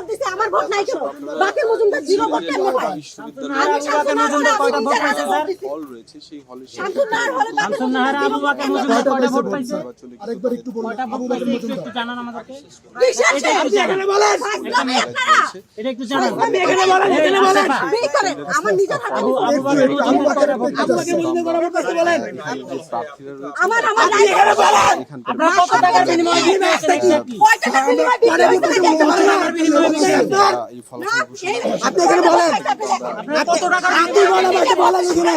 Vote দিছে আমার vote নাই কেন বাকি মজুমদার জিরো ভোট কেমনে পায়? আমি শান্তনার হলে আমি নিজের হাতে হল রয়েছে সেই হলে শান্তনার হলে শামসুন্নাহার আবু বাকের মজুমদার কয়টা ভোট পাইছে? আরেকবার একটু বলুন। কয়টা ভোট পাইছে? একটু জানান আমাদেরকে। এটা একটু জানান। ফাজলামি এটা একটু জানান। ফাজলামি এখানে বলেন, এখানে বলেন। বের করেন, আমার নিজের হাতে আবু ভোট আবু বাকের মজুমদার যে প্রার্থীরা রয়েছে আমার আমার এখানে বলেন। আপনারা কত টাকার বিনিময়ে exactly? কয় টাকা বিনিময় বিক্রি আপনি এখানে বলেন। আপনি বলেন আমাকে বলেন এখানে।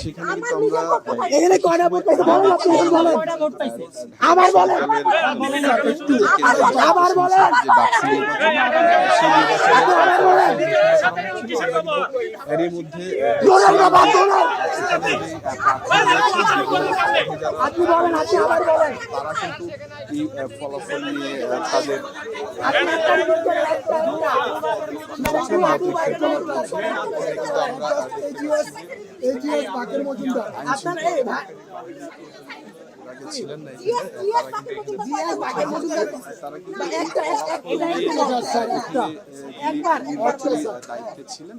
সেখানে কিন্তু আমরা এখানে কয়টা ভোট পাইছে? বলেন আপনি এখন বলেন কয়টা ভোট পাইছে? আবার বলেন আবার বলেন মধ্যে বলেন বাবা বলেন আপনি বলেন আপনি আবার বলেন। তারা কিন্তু এই ফলাফল নিয়ে তাদের আমরা এজিএস বাকের মজুমদার। আপনার এই ভাই আগে ছিলেন না তারা দায়িত্বে ছিলেন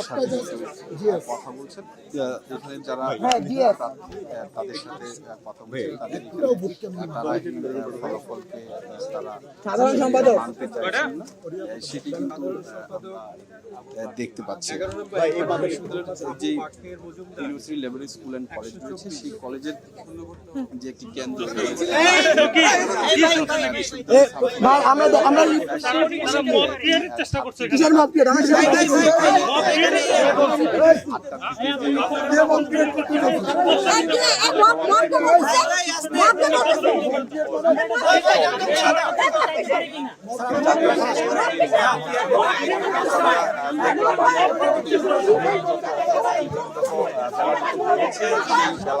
সাথে কথা বলছেন এখানে যারা তাদের সাথে কথা বলছেন তাদের তারা ফলাফলকে তারা সাধারণ সম্পাদক মানতে চাইছেন না সেটি কিন্তু দেখতে পাচ্ছি যে university level school and college রয়েছে সেই কলেজের যে একটি কেন্দ্র আমরা আমরা মত প্লেট